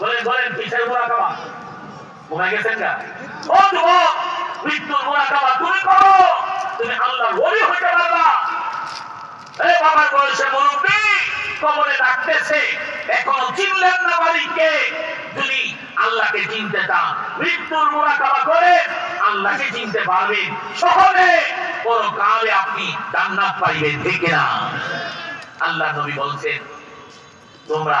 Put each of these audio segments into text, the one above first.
বলেন বলেন কিসের মোরাকাবা ঘুমাই গেছেন গা। ও যুবক, মৃত্যুর তুমি করো। তুমি আল্লাহর ওলি পারবা। এই বাবার বয়সে কবরে ডাকতেছে। চিনলেন না মালিককে। আল্লাহকে চিনতে চান, মৃত্যুর করে আল্লাহকে চিনতে পারবেন। সহজে, পরকালে আপনি জান্নাত পাইবেন, ঠিক না আল্লাহ নবী বলছেন, তোমরা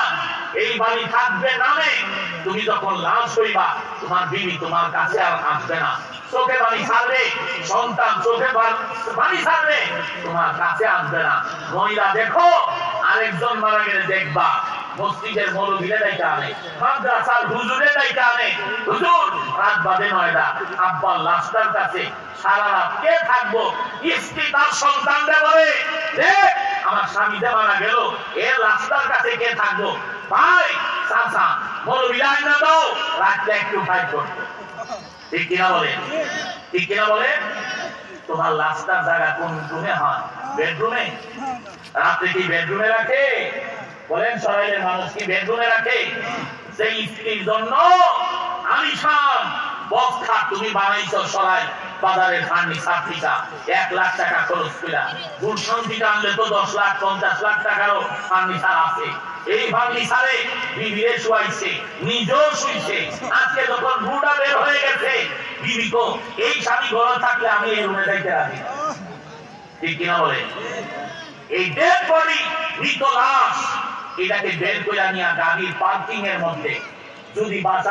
এই বাড়ি থাকবে নামে তুমি যখন লাশ হইবা, তোমার বিবি তোমার কাছে আর আসবে না। চোখে ছাড়বে, সন্তান চোখে ছাড়বে, তোমার কাছে আসবে না। মহিলা, দেখো, আরেকজন মারা গেলে দেখবা থাকব? আমার স্বামী যে মারা গেল এর লাশটার কে থাকব। ভাই চাচা মৌলবীরা আইনা দাও, রাতটা একটু ফাইট করতো ঠিক কিনা বলে? ঠিক কিনা বলে? তোমার লাশটার জায়গা কোন রুমে হয়? বেডরুমে রাত্রে কি বেডরুমে রাখে? বলেন সরাইলের মানুষ কি বেডরুমে রাখে? সেই স্ত্রীর জন্য আলিশান বক্সা তুমি বানাইছো সরাই এক লাখ টাকা খরচ আনলে তো দশ লাখ, পঞ্চাশ লাখ টাকারও আছে। এই ফার্নিচারে শুয়াইছে, নিজেও আজকে যখন বের হয়ে গেছে, বিবি এই স্বামী থাকলে আমি এই রুমে যাইতে রাখি ঠিক কিনা বলে? এই ডেড বডি মৃত লাশ। এটাকে বের করে নিয়ে গাড়ির পার্কিং এর মধ্যে। যদি বাঁচা